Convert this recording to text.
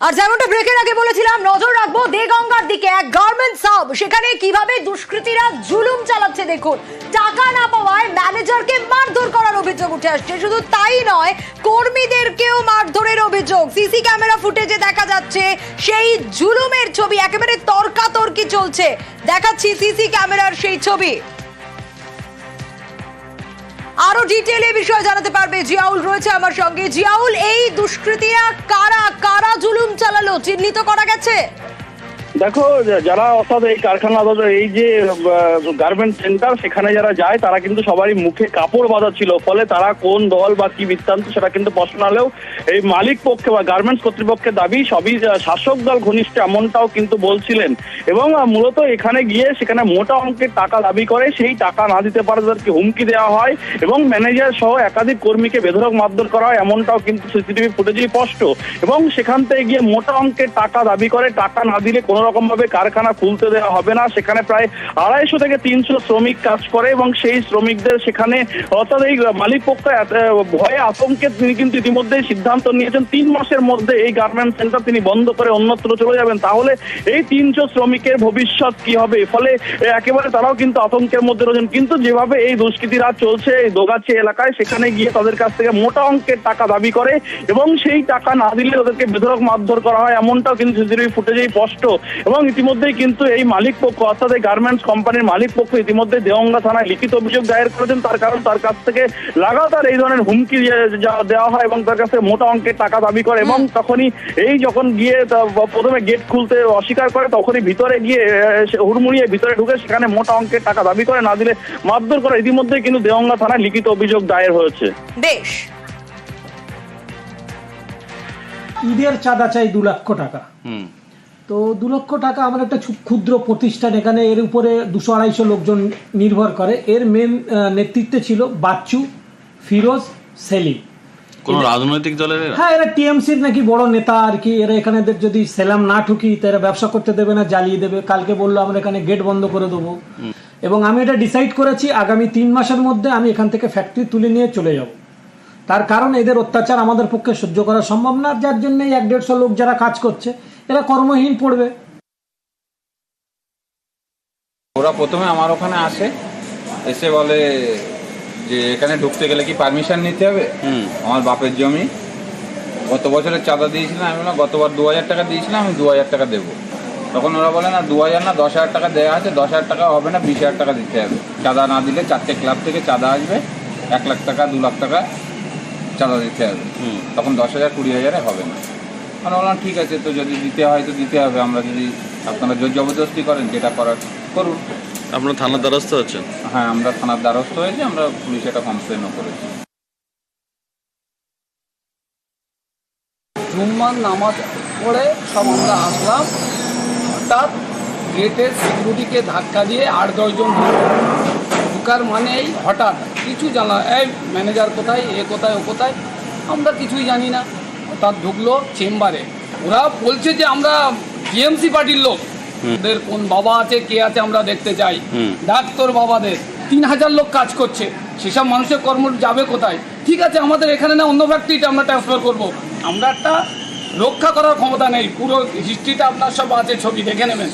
আর যেমনটা ব্রেকের আগে বলেছিলাম, নজর রাখব দেগঙ্গার দিকে, এক গার্মেন্টস হাব সেখানে কীভাবে দুষ্কৃতীরা জুলুম চালাচ্ছে দেখুন। টাকা না পাওয়ায় ম্যানেজারকে মারধর করার অভিযোগ উঠে আসছে। শুধু তাই নয়, কর্মীদেরকেও মারধরের অভিযোগ। সিসি ক্যামেরা ফুটেজে দেখা যাচ্ছে, সেই জুলুমের ছবি, একেবারে তর্কাতর্কি চলছে। দেখাচ্ছি সিসি ক্যামেরার সেই ছবি। আরও ডিটেলে বিষয় জানাতে পারবে জিয়াউল রয়েছে আমার সঙ্গে। জিয়াউল, এই দুষ্কৃতীরা কারা? চিহ্নিত করা গেছে। দেখো, যারা অর্থাৎ এই কারখানা এই যে গার্মেন্ট সেন্টার সেখানে যারা যায়, তারা কিন্তু সবারই মুখে কাপড় বাঁধা ছিল ফলে তারা কোন দল বা কি বৃত্তান্ত, সেটা কিন্তু প্রশ্ন হলেও এই মালিক পক্ষে বা গার্মেন্টস কর্তৃপক্ষের দাবি সবই শাসক দল ঘনিষ্ঠ এমনটাও কিন্তু বলছিলেন। এবং মূলত এখানে গিয়ে সেখানে মোটা অঙ্কের টাকা দাবি করে, সেই টাকা না দিতে পারে তাদেরকে হুমকি দেওয়া হয় এবং ম্যানেজার সহ একাধিক কর্মীকে বেধরক মারধর করা হয়, এমনটাও কিন্তু সিসিটিভি ফুটেজেই স্পষ্ট। এবং সেখান থেকে গিয়ে মোটা অঙ্কের টাকা দাবি করে, টাকা না দিলে কোনো রকম ভাবে কারখানা খুলতে দেওয়া হবে না। সেখানে প্রায় আড়াইশো থেকে তিনশো শ্রমিক কাজ করে এবং সেই শ্রমিকদের সেখানে অর্থাৎ এই মালিক পক্ষ ভয়ে আতঙ্কে তিনি কিন্তু ইতিমধ্যেই সিদ্ধান্ত নিয়েছেন। তিন মাসের মধ্যে এই গার্মেন্ট সেন্টার তিনি বন্ধ করে অন্যত্র চলে যাবেন। তাহলে এই তিনশো শ্রমিকের ভবিষ্যৎ কি হবে? ফলে একেবারে তারাও কিন্তু আতঙ্কের মধ্যে রয়েছেন। কিন্তু যেভাবে এই দুষ্কৃতীরা চলছে এই দোগাছি এলাকায়, সেখানে গিয়ে তাদের কাছ থেকে মোটা অঙ্কের টাকা দাবি করে এবং সেই টাকা না দিলে তাদেরকে বেধরক মারধর করা হয়। এমনটাও কিন্তু সিসিটিভি ফুটেজেই স্পষ্ট। এবং ইতিমধ্যেই কিন্তু এই মালিক পক্ষ অর্থাৎ এই গার্মেন্টস কোম্পানির মালিক পক্ষ ইতিমধ্যে দেওঙ্গা থানায় লিখিত অভিযোগ দায়ের করেছেন। তার কারণ তার কাছ থেকে লাগাতার এই ধরনের হুমকি যা- দেওয়া হয় এবং তার কাছে মোটা অঙ্কের টাকা দাবি করে এবং তখনই এই যখন গিয়ে প্রথমে গেট খুলতে অস্বীকার করে তখনই ভিতরে গিয়ে হুড়মুড়িয়ে ভিতরে ঢুকে সেখানে মোটা অঙ্কের টাকা দাবি করে না দিলে মারধর করে ইতিমধ্যেই কিন্তু দেওঙ্গা থানায় লিখিত অভিযোগ দায়ের হয়েছে। বেশ। ঈদের চাঁদা চাই দু লক্ষ টাকা। তো দু লক্ষ টাকা আমার একটা ক্ষুদ্র প্রতিষ্ঠান এখানে এর উপরে দুশো আড়াইশো লোকজন নির্ভর করে। এর মেন নেতৃত্বে ছিল বাচ্চু ফিরোজ সেলিম। কোন রাজনৈতিক দলের হ্যাঁ এরা টিএমসির নাকি বড় নেতা আর কি। এরা এখানে যদি সেলাম না ঠুকি তো এরা ব্যবসা করতে দেবে না জ্বালিয়ে দেবে। কালকে বলল আমরা এখানে গেট বন্ধ করে দেবো। এবং আমি এটা ডিসাইড করেছি আগামী তিন মাসের মধ্যে আমি এখান থেকে ফ্যাক্টরি তুলে নিয়ে চলে যাব। তার কারণ এদের অত্যাচার আমাদের পক্ষে সহ্য করা সম্ভব না। যার জন্য এক দেড়শো লোক যারা কাজ করছে এরা কর্মহীন পড়বে। ওরা প্রথমে আমার ওখানে আসে এসে বলে যে এখানে ঢুকতে গেলে কি পারমিশন নিতে হবে? হুম। আমার বাপের জমি। গত বছরের চাঁদা দিয়েছিলাম আমি বললাম গতবার দু হাজার টাকা দিয়েছিলাম আমি দু হাজার টাকা দেবো। তখন ওরা বলে না দু হাজার না দশ হাজার টাকা দেওয়া আছে দশ হাজার টাকা হবে না বিশ হাজার টাকা দিতে হবে। চাঁদা না দিলে চারটে ক্লাব থেকে চাঁদা আসবে এক লাখ টাকা দু লাখ টাকা চাঁদা দিতে হবে। হুম। তখন দশ হাজার কুড়ি হাজারে হবে না। আমি বললাম ঠিক আছে তো যদি দিতে হয় তো দিতে হবে। আমরা যদি আপনারা জোর জবরদস্তি করেন যেটা করার করুন। আপনারা থানার দ্বারস্থ হচ্ছেন হ্যাঁ আমরা থানার দ্বারস্থ হয়েছি আমরা পুলিশে একটা কমপ্লেনও করেছি। জুম্মার নামাজ পড়ে সব আমরা আসলাম। হঠাৎ গেটের সিকিউরিটিকে ধাক্কা দিয়ে আট দশজন। ঢুকার মানেই হঠাৎ কিছু জানা এই ম্যানেজার কোথায় এ কোথায় ও কোথায়? আমরা কিছুই জানি না। হঠাৎ ঢুকলো চেম্বারে। ওরা বলছে যে আমরা টিএমসি পার্টির লোক। ওদের কোন বাবা আছে কে আছে আমরা দেখতে চাই। ডাক্তার বাবাদের। তিন হাজার লোক কাজ করছে। সেসব মানুষের কর্ম যাবে কোথায়? ঠিক আছে আমাদের এখানে না অন্য ফ্যাক্টরিতে আমরা ট্রান্সফার করব। আমরা একটা রক্ষা করার ক্ষমতা নেই। পুরো হিস্ট্রিটা আপনার সব আছে ছবি দেখে নেবেন।